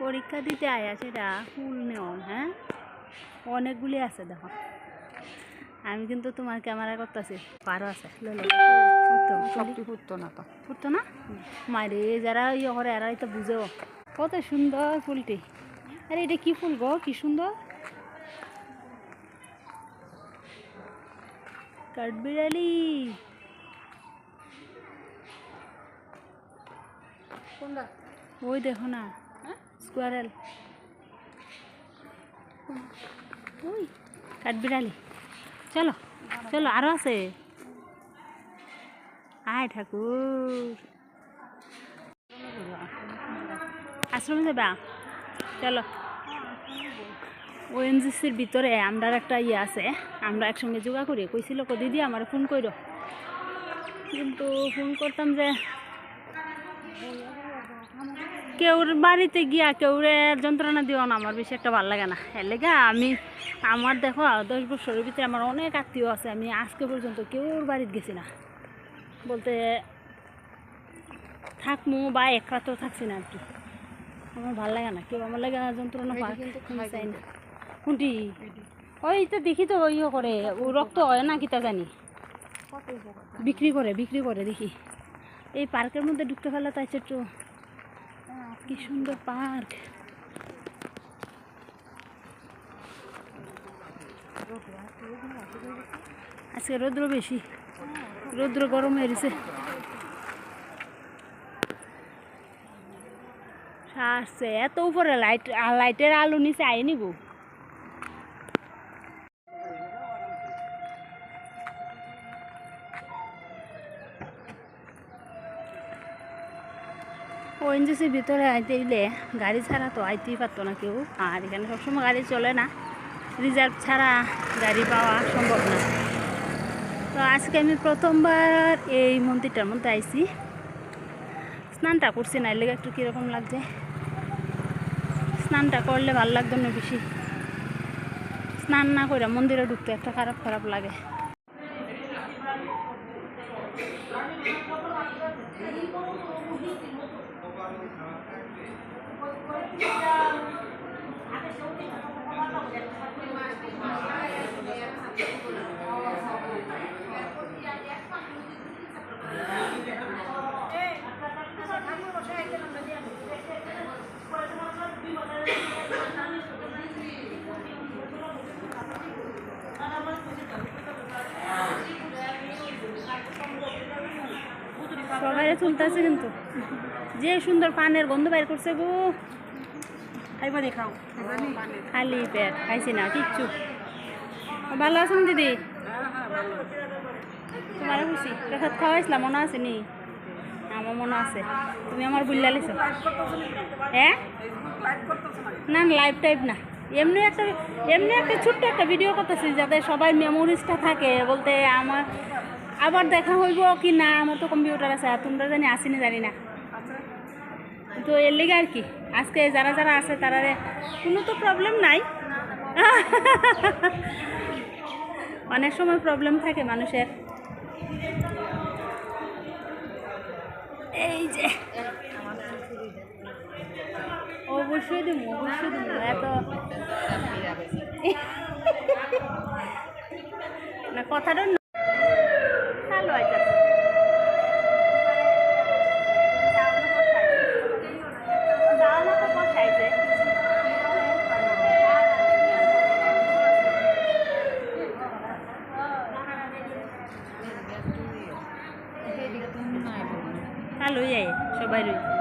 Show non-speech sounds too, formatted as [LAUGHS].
পরীক্ষা দিতে আয়া সেটা ফুল নেওয়া হ্যাঁ? অনেকগুলি আছে দেখো। আমি কিন্তু তোমার ক্যামেরা করতেছি পারো আছে। সবটি ফুটতো না তো। ফুটতো না? মারে যারা ইয়ে করে এরা তো বুঝেও। কত সুন্দর ফুলটি। আরে এটা কি ফুল গো? কি সুন্দর? কাঠবিড়ালি। ওই দেখো না। স্কোয়ারেল ওই কাঠবিড়ালি। চলো চলো, আরও আছে। আয় ঠাকুর। আশ্রম যাবা চলো। ওএনজিসির ভিতরে আমরা একটা ইয়ে আছে, আমরা একসঙ্গে যোগা করি। কইছিল কো, দিদি, আমার ফোন করো কিন্তু ফোন করতাম যে কেউর বাড়িতে গিয়া কেউরে যন্ত্রণা দিও না আমার বেশি একটা ভালো লাগে না। এর লেগে আমি আমার দেখো দশ বছরের ভিতরে আমার অনেক আত্মীয় আছে আমি আজকে পর্যন্ত কেউর বাড়িতে গেছি না। বলতে থাকমু বা এক রাতও থাকছি না আর কি। আমার ভালো লাগে না কেউ আমার লাগে যন্ত্রণা আমি খাই চাই না। কোনটি? ওই তো দেখি তো ওই করে ও রক্ত হয় না কিতা জানি বিক্রি করে বিক্রি করে দেখি। এই পার্কের মধ্যে ঢুকতে পারলে তাই একটু কি সুন্দর পার্ক। আজকে রৌদ্র বেশি, রৌদ্র গরম হয়েছে আসছে এত উপরে লাইট লাইটের আলো নিচে আইনি গো ওএনজিসির ভিতরে আইতে গেলে গাড়ি ছাড়া তো আইতেই পারতো না কেউ। আর এখানে সবসময় গাড়ি চলে না। রিজার্ভ ছাড়া গাড়ি পাওয়া সম্ভব না। তো আজকে আমি প্রথমবার এই মন্দিরটার মধ্যে আইছি। স্নানটা করছি না লেগে একটু কীরকম লাগছে। স্নানটা করলে ভালো লাগতো না বেশি। স্নান না করে মন্দিরে ঢুকতে একটা খারাপ খারাপ লাগে। সবাই তুলতেছে কিন্তু। যে সুন্দর পানের গন্ধ বাইর করছে গো। খাইবা খাও। খালি পেট, খাইছি না, কিচ্ছু। ভালো আছেন দিদি? তোমার খুশি প্রসাদ খাওয়াইছিলাম মনে আছে নি? আমার মনে আছে। তুমি আমার বুল্লা লিছো। হ্যাঁ না লাইভ টাইপ না। এমনি একটা এমনি একটা ছোট্ট একটা ভিডিও করতেছি যাতে সবাই মেমোরিজটা থাকে। বলতে আমার, আবার দেখা হইব কি না, আমার তো কম্পিউটার আছে তোমরা জানি আসিনি জানি না। তো এর লেগে আর কি, আজকে যারা যারা আছে তারা কোনো তো প্রবলেম নাই। অনেক সময় প্রবলেম থাকে মানুষের। এই যে। অবশ্যই দেবো অবশ্যই দেবো এত [LAUGHS] না কথাটা ভালোই আয় সবাই রয়েছে